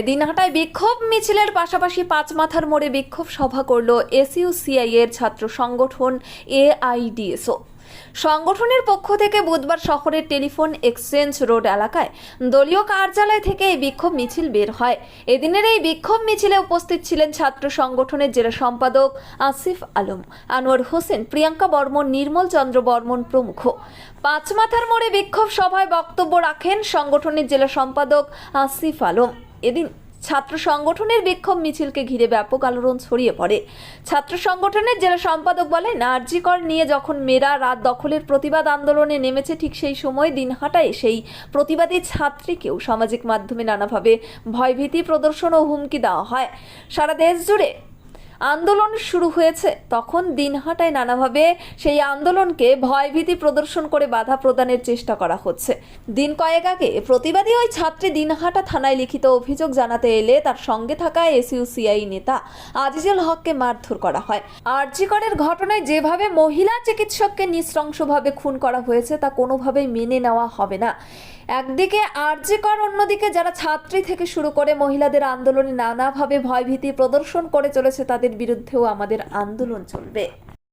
দিনহাটায় বিক্ষোভ, মিছিলের পাশাপাশি পাঁচ মাথার মোড়ে বিক্ষোভ সভা করল এসইউসিআই এর ছাত্র সংগঠন এআইডিএসও। সংগঠনের পক্ষ থেকে বুধবার শহরের টেলিফোন এক্সচেঞ্জ রোড এলাকায় দলীয় কার্যালয় থেকে এই বিক্ষোভ মিছিল বের হয়। এদিনের এই বিক্ষোভ মিছিলে উপস্থিত ছিলেন ছাত্র সংগঠনের জেলা সম্পাদক আসিফ আলম, আনোয়ার হোসেন, প্রিয়াঙ্কা বর্মন, নির্মল চন্দ্র বর্মন প্রমুখ। পাঁচ মাথার মোড়ে বিক্ষোভ সভায় বক্তব্য রাখেন সংগঠনের জেলা সম্পাদক আসিফ আলম। এদিন ছাত্র সংগঠনের বিক্ষোভ মিছিলকে ঘিরে ব্যাপক আলোড়ন ছড়িয়ে পড়ে। ছাত্র সংগঠনের জেলা সম্পাদক বলেন, আরজিকর নিয়ে যখন মেয়েরা রাত দখলের প্রতিবাদ আন্দোলনে নেমেছে, ঠিক সেই সময় দিনহাটায় সেই প্রতিবাদী ছাত্রীকেও সামাজিক মাধ্যমে নানাভাবে ভয়ভীতি প্রদর্শন ও হুমকি দেওয়া হয়। সারা দেশ জুড়ে আন্দোলন শুরু হয়েছে, তখন দিনহাটায় নানাভাবে সেই আন্দোলনকে ভয়ভীতি প্রদর্শন করে বাধা প্রদানের চেষ্টা করা হচ্ছে। দিন কয়েক আগে প্রতিবাদী ওই ছাত্রী দিনহাটা থানায় লিখিত অভিযোগ জানাতে এলে তার সঙ্গে থাকা এসইউসিআই নেতা আজিজুল হককে মারধর করা হয়। আরজিকরের ঘটনায় যেভাবে মহিলা চিকিৎসককে নৃশংসভাবে খুন করা হয়েছে তা কোনোভাবেই মেনে নেওয়া হবে না। একদিকে আরজিকর অন্যদিকে যারা ছাত্রী থেকে শুরু করে মহিলাদের আন্দোলনে নানাভাবে ভয়ভীতি প্রদর্শন করে চলেছে, তাদের বিরুদ্ধেও আমাদের আন্দোলন চলবে।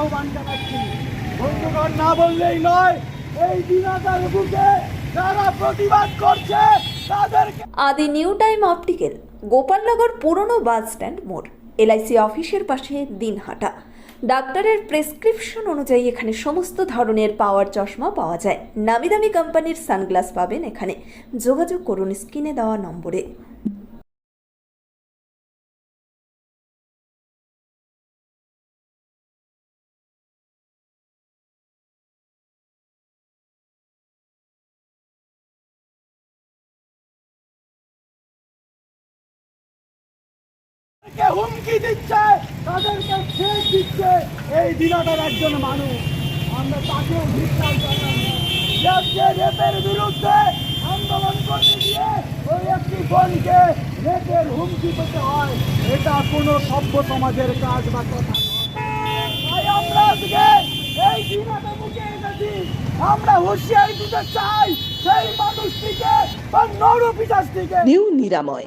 আহ্বান জানাচ্ছি। বন্ধুগণ, না বললেই নয়, এই দিনাদার বুকে যারা প্রতিবাদ করছে, তাদেরকে আদি নিউ টাইম অপটিক্যাল, গোপালনগর পুরনো বাস স্ট্যান্ড মোড়, এলআইসি অফিসের পাশে দিনহাটা। ডাক্তারের প্রেসক্রিপশন অনুযায়ী এখানে সমস্ত ধরনের পাওয়ার চশমা পাওয়া যায়। নামি দামি কোম্পানির সানগ্লাস পাবেন এখানে। যোগাযোগ করুন স্ক্রিনে দেওয়া নম্বরে। হুমকি দিচ্ছে? তাদেরকে ছেড়ে দিচ্ছে। এই দিনাটার একজন মানুষ। আমরা তাকেও ধিক্কার জানাই রেপের বিরুদ্ধে আন্দোলন করতে গিয়ে ওই একটি বোনকে রেপের হুমকি পেতে হয়, এটা কোনো সভ্য সমাজের কাজ বা কথা। তাই আমরা আজকে এই দিনাটা মুখে এসেছি। আমরা হুঁশিয়ারি দিতে চাই সেই মানুষটিকে বা নরপিচাসটিকে নিউ নিরাময়।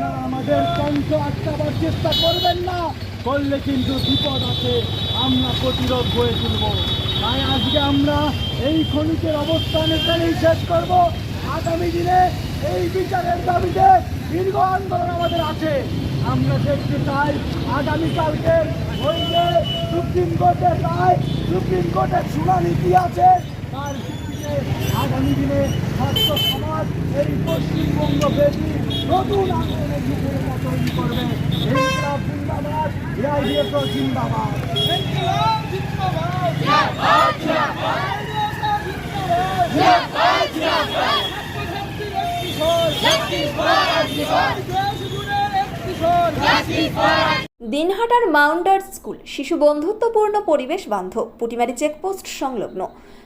আপনারা আমাদের কণ্ঠ আটকাবার চেষ্টা করবেন না। করলে কিন্তু বিপদ আছে। আমরা প্রতিরোধ গড়ে তুলব। তাই আজকে আমরা এই খনিকের অবস্থান এখানেই শেষ করব। আগামী দিনে এই বিচারের দাবিতে দীর্ঘ আন্দোলন আমাদের আছে। আমরা দেখতে চাই আগামীকালকে যে সুপ্রিম কোর্টের রায় সুপ্রিম কোর্টের শুনানি কি আছে, তার আগামী দিনে সমাজ এই পশ্চিমবঙ্গ নতুন আন্দোলনের তৈরি করবে। দিনহাটার মাউন্টার স্কুল, শিশু বন্ধুত্বপূর্ণ পরিবেশ বান্ধব, পুটিমারি চেকপোস্ট সংলগ্ন।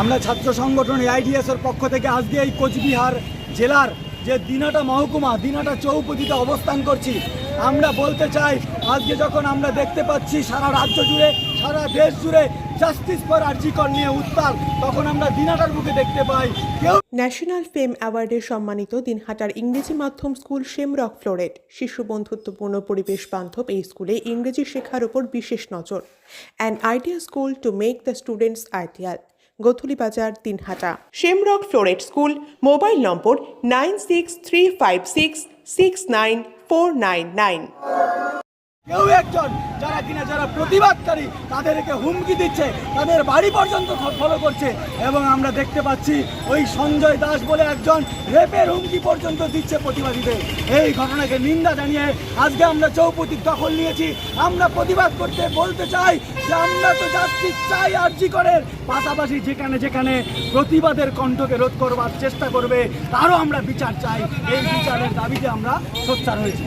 আমরা ছাত্র সংগঠন এআইডিএসের পক্ষ থেকে আজকে এই কোচবিহার জেলার যে দিনাটা মহকুমা, দিনাটা চৌপতিতে অবস্থান করছি, আমরা বলতে চাই, আজকে যখন আমরা দেখতে পাচ্ছি সারা রাজ্য জুড়ে, সারা দেশ জুড়ে জাস্টিস ফর আর্জিকর নিয়ে উত্তাল, তখন আমরা দিনাটার মুখে দেখতে পাই। কেউ ন্যাশনাল ফেম অ্যাওয়ার্ডে সম্মানিত দিনহাটার ইংরেজি মাধ্যম স্কুল শেমরক ফ্লোরেট, শিশু বন্ধুত্বপূর্ণ পরিবেশ বান্ধব এই স্কুলে ইংরেজি শেখার উপর বিশেষ নজর। An idea school to make the students ideal Godhuli Bazar Dinhata. Shamrock Floret school, mobile number nine six three five six six nine four nine nine. কেউ একজন যারা কিনা যারা প্রতিবাদকারী, তাদেরকে হুমকি দিচ্ছে, তাদের বাড়ি পর্যন্ত ফলো করছে এবং আমরা দেখতে পাচ্ছি ওই সঞ্জয় দাস বলে একজন রেপের হুমকি পর্যন্ত দিচ্ছে প্রতিবাদীদের। এই ঘটনাকে নিন্দা জানিয়ে আজকে আমরা চৌপতির দখল নিয়েছি। আমরা প্রতিবাদ করতে বলতে চাই যে আমরা তো জাস্টিস চাই আর্জি করের। পাশাপাশি যেখানে যেখানে প্রতিবাদের কণ্ঠকে রোধ করবার চেষ্টা করবে, তারও আমরা বিচার চাই। এই বিচারের দাবিতে আমরা সোচ্চার হয়েছি।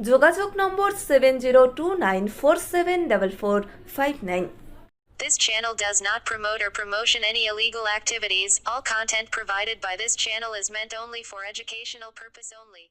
যোগাযোগ নম্বর seven zero two nine four seven double four five nine This channel does not promote or promotion any illegal activities. All content provided by this channel is meant only for educational purpose only.